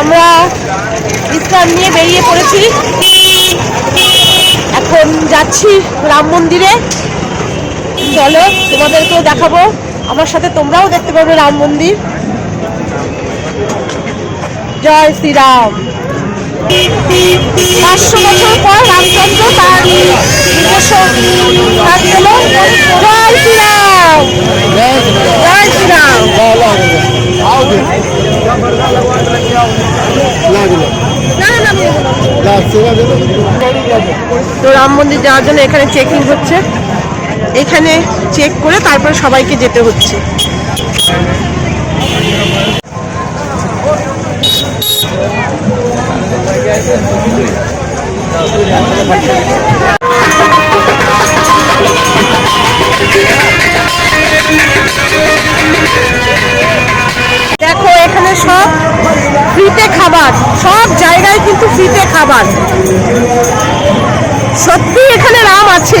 আমরা বিশ্রাম নিয়ে বেরিয়ে পড়েছি। এখন যাচ্ছি রাম মন্দিরে। চলো তোমাদেরকেও দেখাবো। আমার সাথে তোমরাও দেখতে পাবে রাম মন্দির। জয় শ্রীরাম। পাঁচশো বছর পর রামচন্দ্র তার নিজস্ব জয় শ্রীরাম। জয় শ্রীরাম। তো রাম মন্দির যাওয়ার জন্য এখানে চেকিং হচ্ছে। এখানে চেক করে তারপরে সবাইকে যেতে হচ্ছে। কিন্তু ফ্রিতে খাবার। সত্যি এখানে রাম আছে।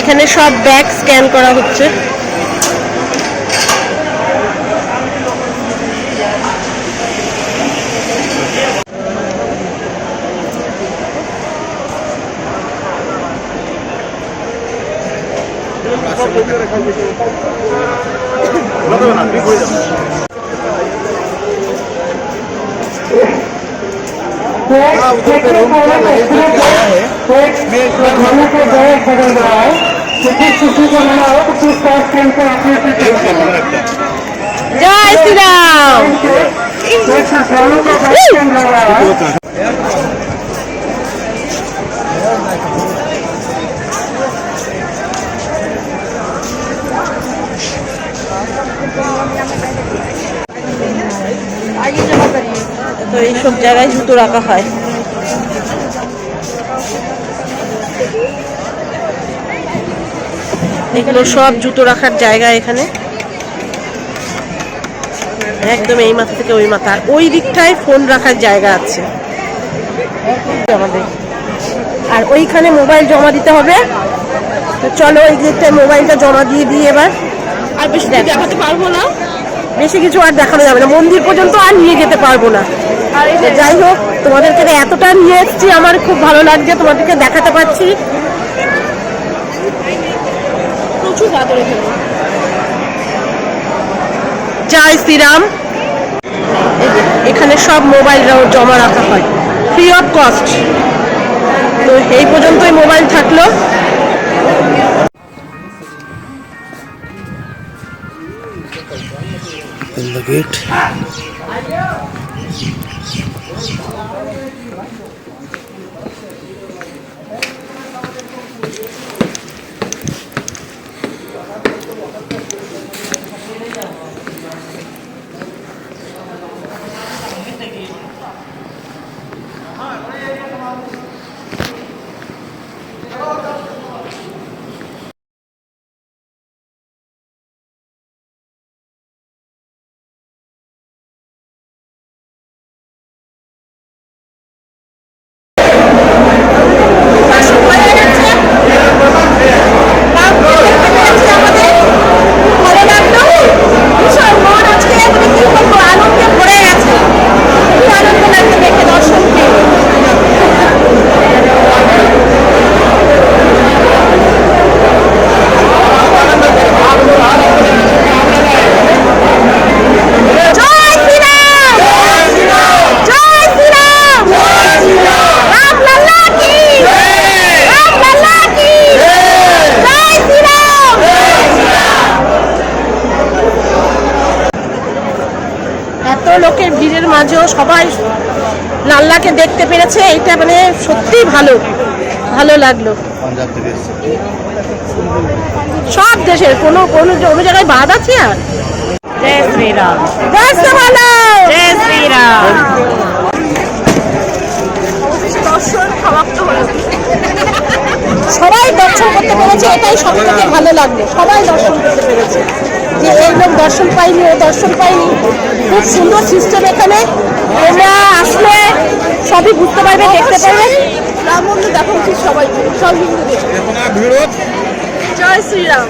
এখানে সব ব্যাগ স্ক্যান করা হচ্ছে। না को गैस बदल रहा है क्योंकि किसी को मना हो तो कुछ पास केंद्र पर अपने জয় শ্রীরাম घरों को गैस केंद्र लग रहा है তো এইসব জায়গায় জুতো রাখা হয় এগুলো সব জুতো রাখার জায়গা এখানে। একদম এই মাথা থেকে ওই মাথা। আর ওই দিকটায় ফোন রাখার জায়গা আছে। আমাদের আর ওইখানে মোবাইল জমা দিতে হবে। তো চলো ওই দিকটায় মোবাইলটা জমা দিয়ে দিই এবার। আর বেশি দেখাতে পারব না। বেশি কিছু আর দেখানো যাবে না। মন্দির পর্যন্ত আর নিয়ে যেতে পারব না। যাই হোক তোমাদেরকে এতটা নিয়ে এসেছি আমার খুব ভালো লাগছে তোমাদেরকে দেখাতে পারছি প্রচুর জয় শ্রীরাম। এখানে সব মোবাইল জমা রাখা হয়। ফ্রি অফ কস্ট তো এই পর্যন্তই মোবাইল থাকল। In the gate মাঝেও সবাই লাল্লাকে দেখতে পেরেছে এটা মানে সত্যি ভালো ভালো লাগল। সব দেশের কোনো কোনো জায়গায় বাদ আছে আর? সবাই দর্শন করতে পেরেছে এটাই সব থেকে ভালো লাগল। সবাই দর্শন করতে পেরেছে। যে এই দর্শন পাইনি ও দর্শন পাইনি। খুব সুন্দর সিস্টেম এখানে। তোমরা আসলে সবই বুঝতে পারবে দেখতে পারবে। রাম মন্দির দেখা উচিত সবাই সব হিন্দুদের জয় শ্রীরাম।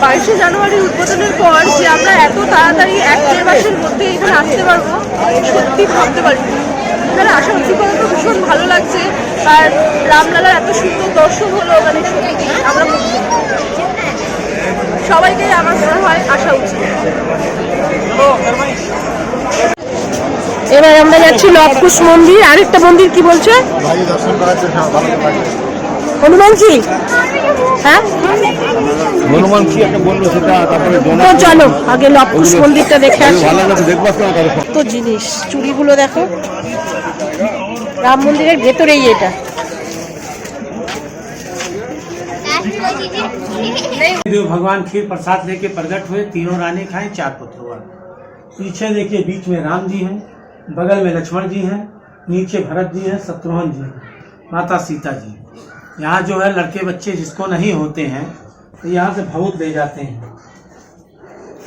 বাইশে জানুয়ারি উদ্বোধনের পর যে আমরা এত তাড়াতাড়ি এক দেড় মাসের মধ্যে এখানে আসতে পারব সত্যি ভাবতে পারিনি। এখানে আসা উচিত তো ভীষণ ভালো লাগছে। আর রামলালার এত সুন্দর দর্শন হলো মানে সত্যি আমরা। সবাইকে আমার মনে হয় আসা উচিত। এবার আমরা যাচ্ছি লবকুশ মন্দির। আরেকটা মন্দির কি বলছে? হনুমানজি হ্যাঁ? তো চলো আগে লবকুশ মন্দিরটা দেখে আসি। ভালো লাগছে দেখব না কারও কত জিনিস চুড়িগুলো দেখো। রাম মন্দিরের ভেতরেই এটা। देव भगवान खीर प्रसाद लेके प्रकट हुए, तीनों रानी खाए, चार पुत्र हुआ पीछे देखिए बीच में राम जी हैं, बगल में लक्ष्मण जी हैं, नीचे भरत जी हैं, शत्रुघ्न जी हैं, माता सीता जी यहाँ जो है लड़के बच्चे जिसको नहीं होते हैं तो यहाँ से भभूत ले जाते हैं।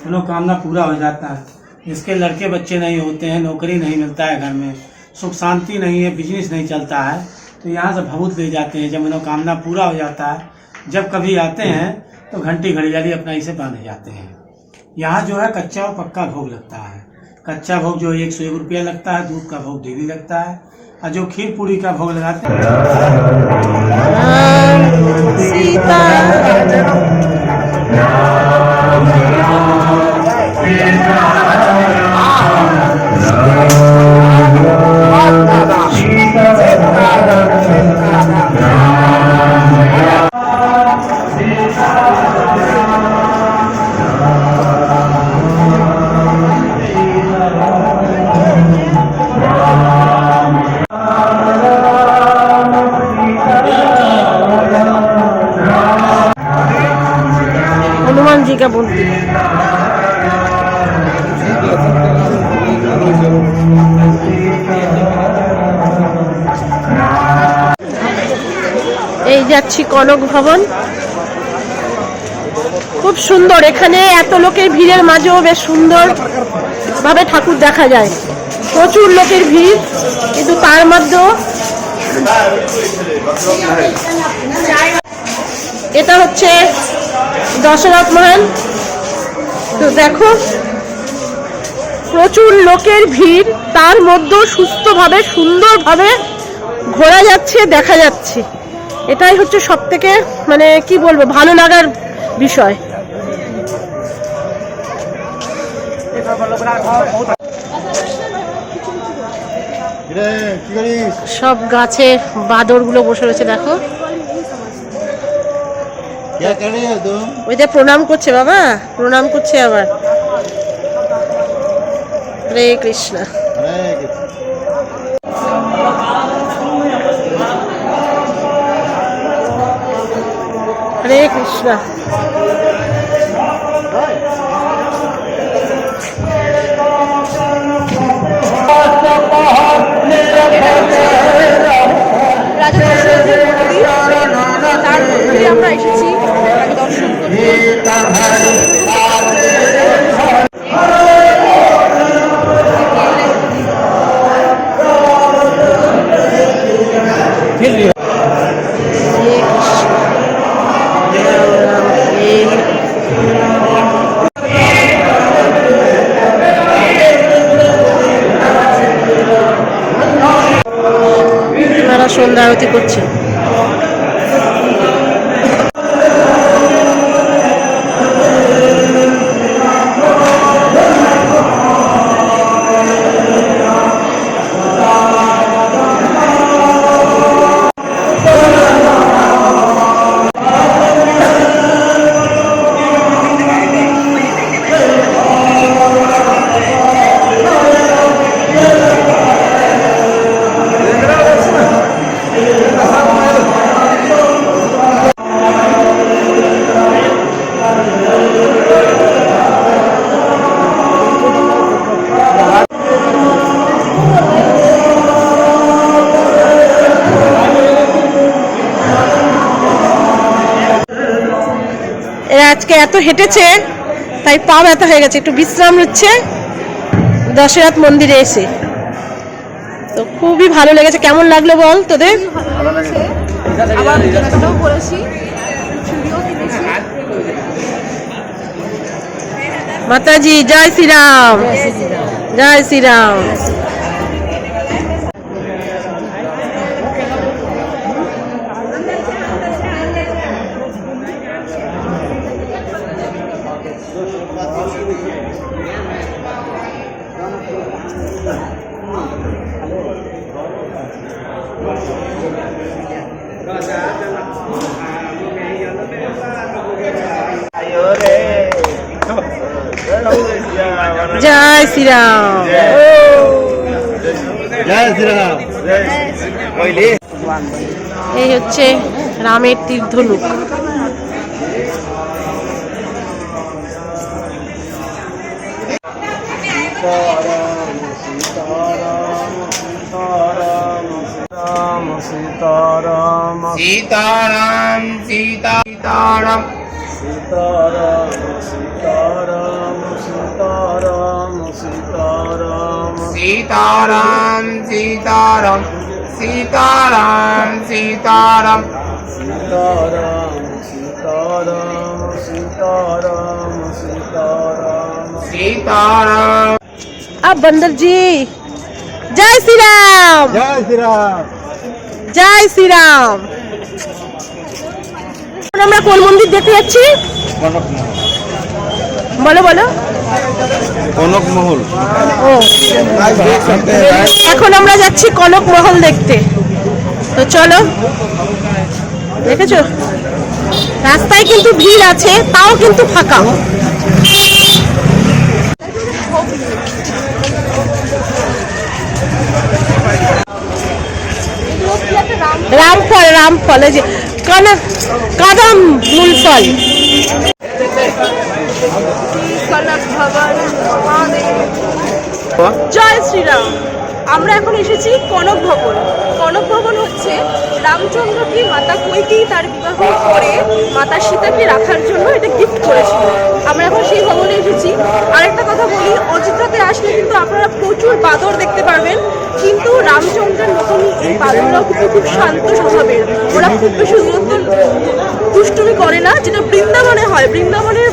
मनोकामना पूरा हो जाता है। जिसके लड़के बच्चे नहीं होते हैं, नौकरी नहीं मिलता है घर में, सुख शांति नहीं है बिज़नेस नहीं चलता है तो यहाँ से भभूत ले जाते हैं। जब मनोकामना पूरा हो जाता है जब कभी आते हैं तो घंटी घड़ियाली अपना इसे बाँध जाते हैं यहाँ जो है कच्चा और पक्का भोग लगता है कच्चा भोग जो एक सौ एक रुपया लगता है दूध का भोग डेली लगता है और जो खीर पूरी का भोग लगाते हैं যাচ্ছি কনক ভবন। খুব সুন্দর, এখানে এত লোকের ভিড়ের মাঝেও বেশ সুন্দর ভাবে ঠাকুর দেখা যায়। প্রচুর লোকের ভিড়, কিন্তু তার মধ্যেও এটা হচ্ছে দশরথ মহান। তো দেখো, প্রচুর লোকের ভিড়, তার মধ্যেও সুস্থভাবে, সুন্দরভাবে ঘোরা যাচ্ছে, দেখা যাচ্ছে। এটাই হচ্ছে সব থেকে মানে কি বলব ভালো লাগার বিষয়। সব গাছে বাদরগুলো বসে রয়েছে দেখো। ওই যে প্রণাম করছে বাবা প্রণাম করছে আবার। হরে কৃষ্ণ। হরে কৃষ্ণ। আমরা এসেছি। দর্শন আজকে এত হেঁটেছে তাই পা ব্যথা হয়ে গেছে একটু বিশ্রাম নিচ্ছে। দশরথ মন্দিরে এসে। তো খুবই ভালো লেগেছে। কেমন লাগল বল তোদের? মাতাজি জয় শ্রীরাম। জয় শ্রীরাম। জয় শ্রীরাম জয় শ্রীরাম এই হচ্ছে রামের তীর্ধনুক सीताराम सीता सीताराम સીતારામ સીતારામ સીતારામ સીતારામ. સીતારામ સીતારામ સીતારામ સીતારામ. સીતારામ સીતારામ સીતારામ સીતારામ. સીતારામ. આ બંદરજી જય શ્રી રામ. જય શ્રી રામ. જય શ્રી રામ. এখন আমরা কোন মন্দির দেখতে যাচ্ছি? বলো বলো। কনক মহল ও। এখন আমরা যাচ্ছি কনক মহল দেখতে। তো চলো। দেখেছ? রাস্তায় কিন্তু ভিড় আছে তাও কিন্তু ফাঁকা। রামফল রামফল এই যে কনক কদম মূল ফল জয় শ্রীরাম। আমরা এখন এসেছি কনক ভবন। কনক ভবন হচ্ছে রামচন্দ্রকে মাতা কৈকেয়ী তার বিবাহ করে মাতা সীতাকে রাখার জন্য এটা গিফট করেছিল। আমরা এখন সেই ভবনে এসেছি। আরেকটা কথা বলি, অযোধ্যাতে আসলে কিন্তু আপনারা প্রচুর বাদর দেখতে পারবেন, কিন্তু রামচন্দ্রের নতুন এই বাদররাও কিন্তু খুব শান্ত স্বভাবের। ওরা খুব বেশি দুষ্টুমি করে না যেটা বৃন্দাবনে হয়। বৃন্দাবনের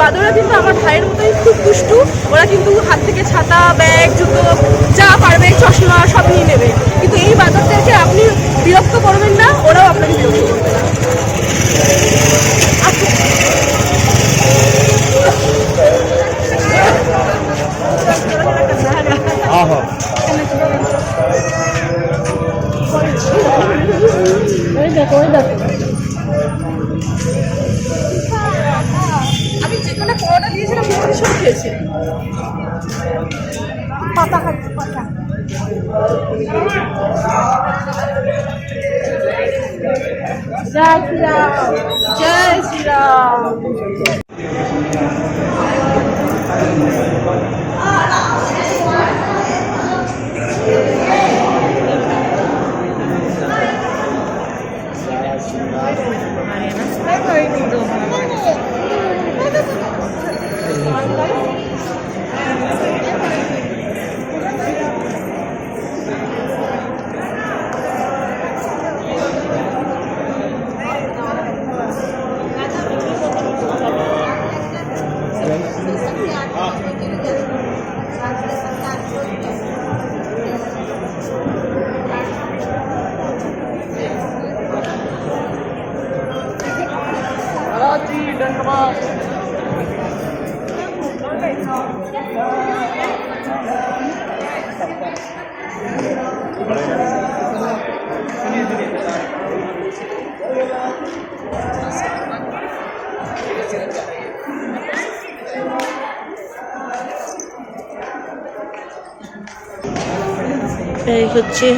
বাদররা কিন্তু আমার ভাইয়ের মতোই খুব দুষ্টু। ওরা কিন্তু হাত থেকে ছাতা ব্যাগ জুতো যা পারবে চশমা সব নিয়ে নেবে। কিন্তু এই বাদরদেরকে আপনি বিরক্ত করবেন না ওরাও আপনাকে বিরক্ত করবে না। আহা। আমি যেখানে পরোটা দিয়েছিলাম সেখানে সব খেয়েছে। পাতা খাচ্ছে পাতা। জয় শ্রীরাম জয় শ্রীরাম। এই হচ্ছে